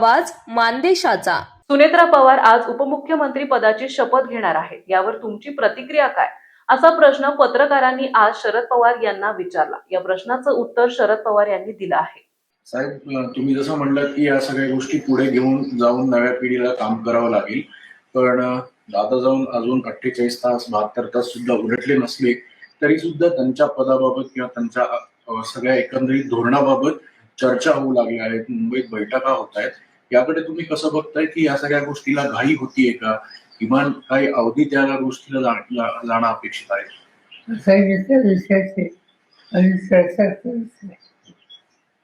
आवाज मानदेशाचा. सुनेत्रा पवार आज उपमुख्यमंत्री पदाची शपथ घेणार आहेत. यावर तुमची प्रतिक्रिया काय? असा प्रश्न पत्रकारांनी आज शरद पवार यांना विचारला. या प्रश्नाचं उत्तर शरद पवार यांनी दिलं आहे. साहेब तुम्ही जसं म्हणलं की या सगळ्या गोष्टी पुढे घेऊन जाऊन नव्या पिढीला काम करावं लागेल. पण आता जाऊन अजून अठ्ठेचाळीस तास बहात्तर तास सुद्धा उलटले नसले तरी सुद्धा त्यांच्या पदाबाबत किंवा त्यांच्या सगळ्या एकंदरीत धोरणाबाबत चर्चा होऊ लागल्या आहेत मुंबईत बैठका होत आहेत. याकडे तुम्ही कसं बघताय की या सगळ्या गोष्टीला घाई होतीये का? किमान काही अवधी त्या गोष्टीला जाणं अपेक्षित आहे. सांगितल्या विषयाची आणि चर्चा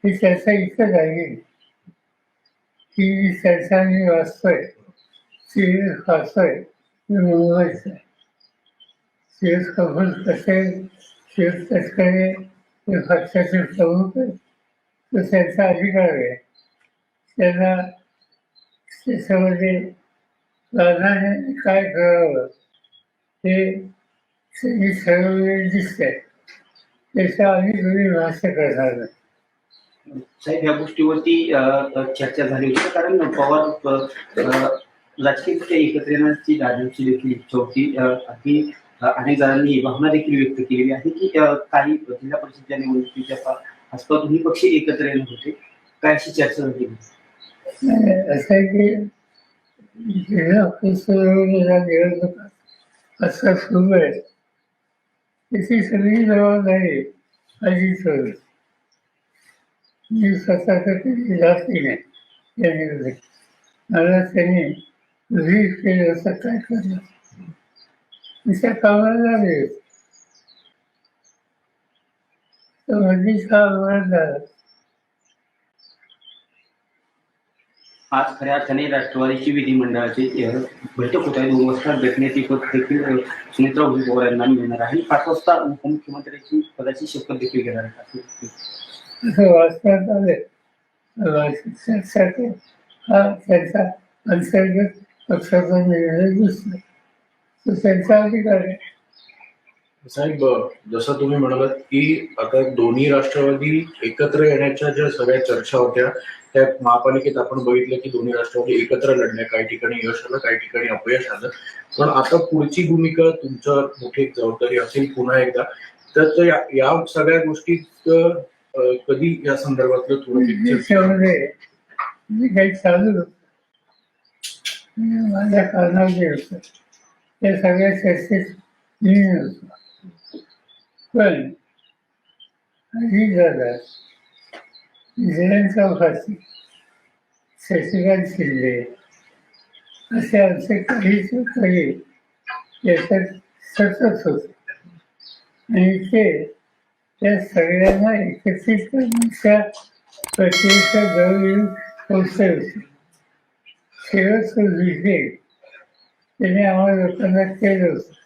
ही चर्चा झाली की जी चर्चा मी वाचतोय ती वाचतोय मी आहे. कपूर कसे शिरस तटकरे हे पक्षाचे प्रमुख तो त्यांचा अधिकार आहे. त्यांना त्याच्यामध्ये प्राधान्याने काय करावं? हे त्यांनी ठरवलेले दिसते त्याच्या आम्ही तुम्ही भाष्य करणार नाही. साहेब या गोष्टीवरती चर्चा झाली होती. कारण पवार अ, राजकीय एकत्र येण्याची दादांची देखील इच्छा होती. अगदी अनेक जणांनी ही भावना देखील व्यक्त केलेली आहे की काही जिल्हा परिषदेच्या निवडणुकीच्या आसपास दोन्ही पक्ष एकत्र येणार होते. काय अशी चर्चा झाली? आणि असं आहे की जिल्हा परिषदेच्या निवडणुका असं सुरू आहे. त्याची सगळी जबाबदारी अजित होईल मी स्वतःसाठी जास्ती नाही या निवडणुकीत मला त्यांनी रीत केलं असं काय करणार? मी त्या कामाला झाले तर मधीच हा अपघात झाला आज खऱ्या अर्थाने राष्ट्रवादीची विधिमंडळाचे बैठक होत आहे दोन वाजता भेटण्याची पद देखील अ, सुनेत्रा उभी पवार यांना मिळणार आहे. पाच वाजता उपमुख्यमंत्र्यांची पदाची शपथ देखील घेणार आहे हा त्यांचा अंतर्गत पक्षाचा निर्णय दिसतो. तो त्यांचा अधिकार आहे. साहेब जसं तुम्ही म्हणालात की आता दोन्ही राष्ट्रवादी एकत्र येण्याच्या ज्या सगळ्या चर्चा होत्या त्या महापालिकेत आपण बघितलं की दोन्ही राष्ट्रवादी एकत्र लढल्या काही ठिकाणी यश आलं काही ठिकाणी अपयश आलं. पण आता पुढची भूमिका तुमच्यावर मोठी एक जबाबदारी असेल पुन्हा एकदा. तर या या सगळ्या गोष्टीत अं, कधी या संदर्भातलं थोडं काही चालू माझ्या कारणावर जे होतं त्या सगळ्या चर्चेत मी होतो पण ही झाला जयंत चौकाची शशिकांत शिंदे असे आमचे काहीच काही याच्यात सतत होते. आणि ते त्या सगळ्यांना एकत्रित करण्याच्या प्रक्रियेच्या जवळ पोचले होते. शेवटचं विषय त्याने आम्हाला लोकांना केलं होतं.